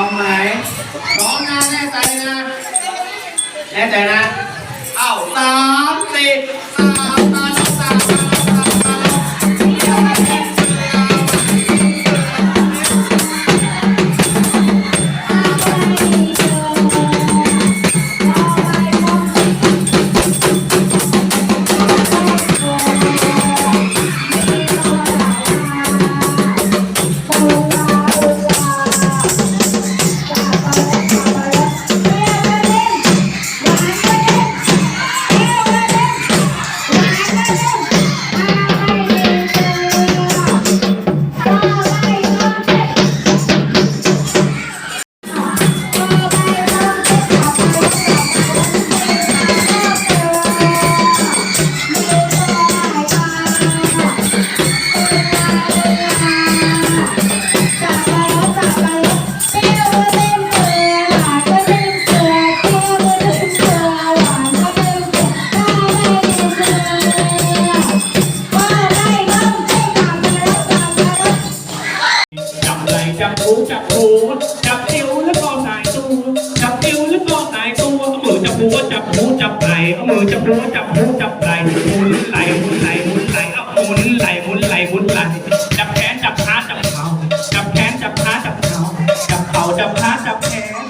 อมไหมพร้อม หัวจับหูจับไหล่เอามือจับหัวจับหูจับไหล่หมุนไหล่หมุนไหล่หมุนไหล่เอาหมุนไหล่หมุนไหล่หมุนไหล่จับแขนจับขาจับเข่าจับแขนจับขาจับเข่าจับเข่าจับขาจับแขน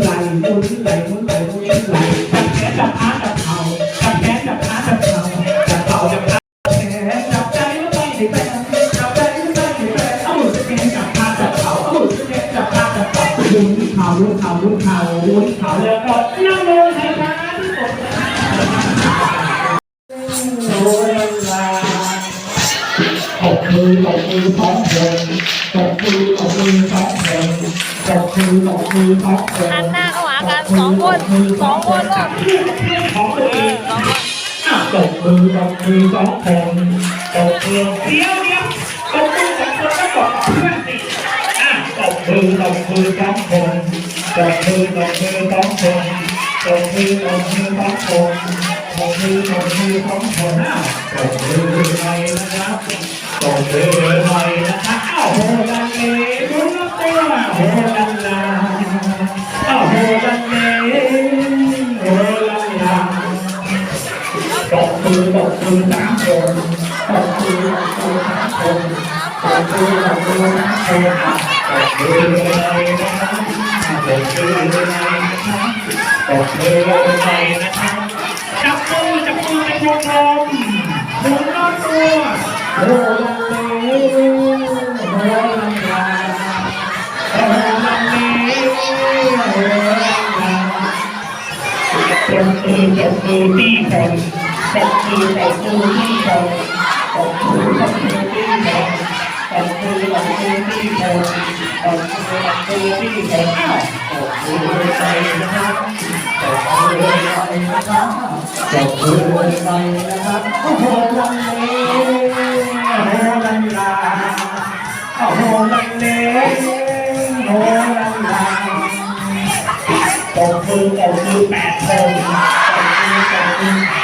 ไหล่หมุนไหล่หมุนไหล่หมุนไหลมุนไหลจับแขนจับขาจับเข่าจับแขนจับขาจับเข่าจับเข่าจับขาจับแขนจับใจแล้วไปให้แฟนจับใจแล้วไปให้แฟนเอาแขนจับขาจับเข่าเอามือจับแขนจับขาจับเข่าหมุนเข่าหมุนเข่ามุนเข่าหมุนเข่าแล้วก็นั่งลงให้ขา หันหน้าเข้าหากันสองคนสองคนก็ของตัวเองสองคนตบมือตบมือท้องเพลงตบมือเดียวเดียวตบมือสองคนแล้วก็เพื่อนสิตบมือตบมือท้องเพลงตบมือตบมือท้องเพลงตบมือตบมือท้องเพลงตบมือตบมือท้องเพลงอะตบมือไปนะครับตบมือไปนะครับ ตบมือตบมือสามคนตบมือตบมือสามคนตบมือตบมือสามคนอะตบมือไปนะครับอะตบมือไปนะครับตบมือไปนะครับจับมือจับมือเป็นวงกลมหมุนรอบตัวโอ้ลันเลโอ้ลันลาโอ้ลันเลโอ้ลัน ลาตบมือตบมือที่คนตบมือตบมือที่คนตบมือตบมือที่คนตบมือตบมือที่คนตบมือตบมือที่คนอ้าวตบมือไปนะครับตบมือไปนะครับตบมือไปนะครับโอ้โหลันเลโอ้ลันลาโอ้ลันเลโอ้ลันลาตบมือตบมือแปดคนตบมือตบมือแปดคนตบมือตบมือแปดคนตบมือตบมือแปด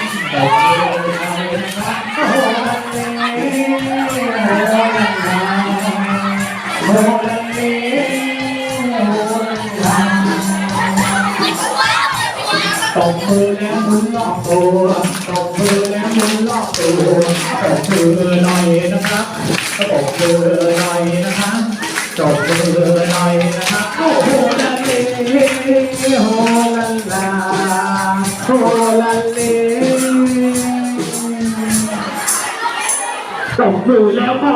มือแล้วหมุนรอบตัวตบมือแล้วหมุนรอบตัวตบมือหน่อยนะครับตบมือหน่อยนะครับตบมือหน่อยนะครับโอ้โหลันเลโอ้ลันลาโอ้ลันเลตบมือแล้วก็